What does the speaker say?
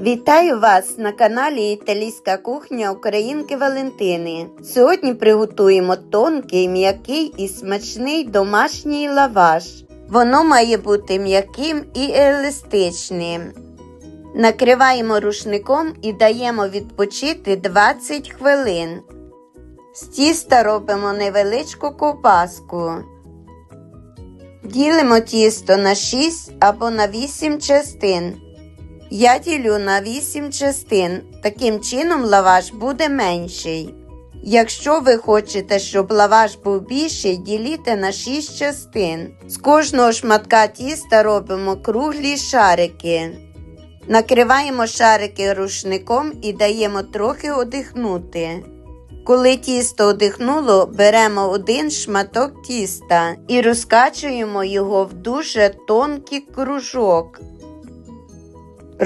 Вітаю вас на каналі Італійська кухня Українки Валентини. Сьогодні приготуємо тонкий, м'який і смачний домашній лаваш. Воно має бути м'яким і еластичним. Накриваємо рушником і даємо відпочити 20 хвилин. З тіста робимо невеличку ковбаску. Ділимо тісто на 6 або на 8 частин. Я ділю на 8 частин. Таким чином лаваш буде менший. Якщо ви хочете, щоб лаваш був більший, діліте на 6 частин. З кожного шматка тіста робимо круглі шарики. Накриваємо шарики рушником і даємо трохи одихнути. Коли тісто одихнуло, беремо один шматок тіста і розкачуємо його в дуже тонкий кружок.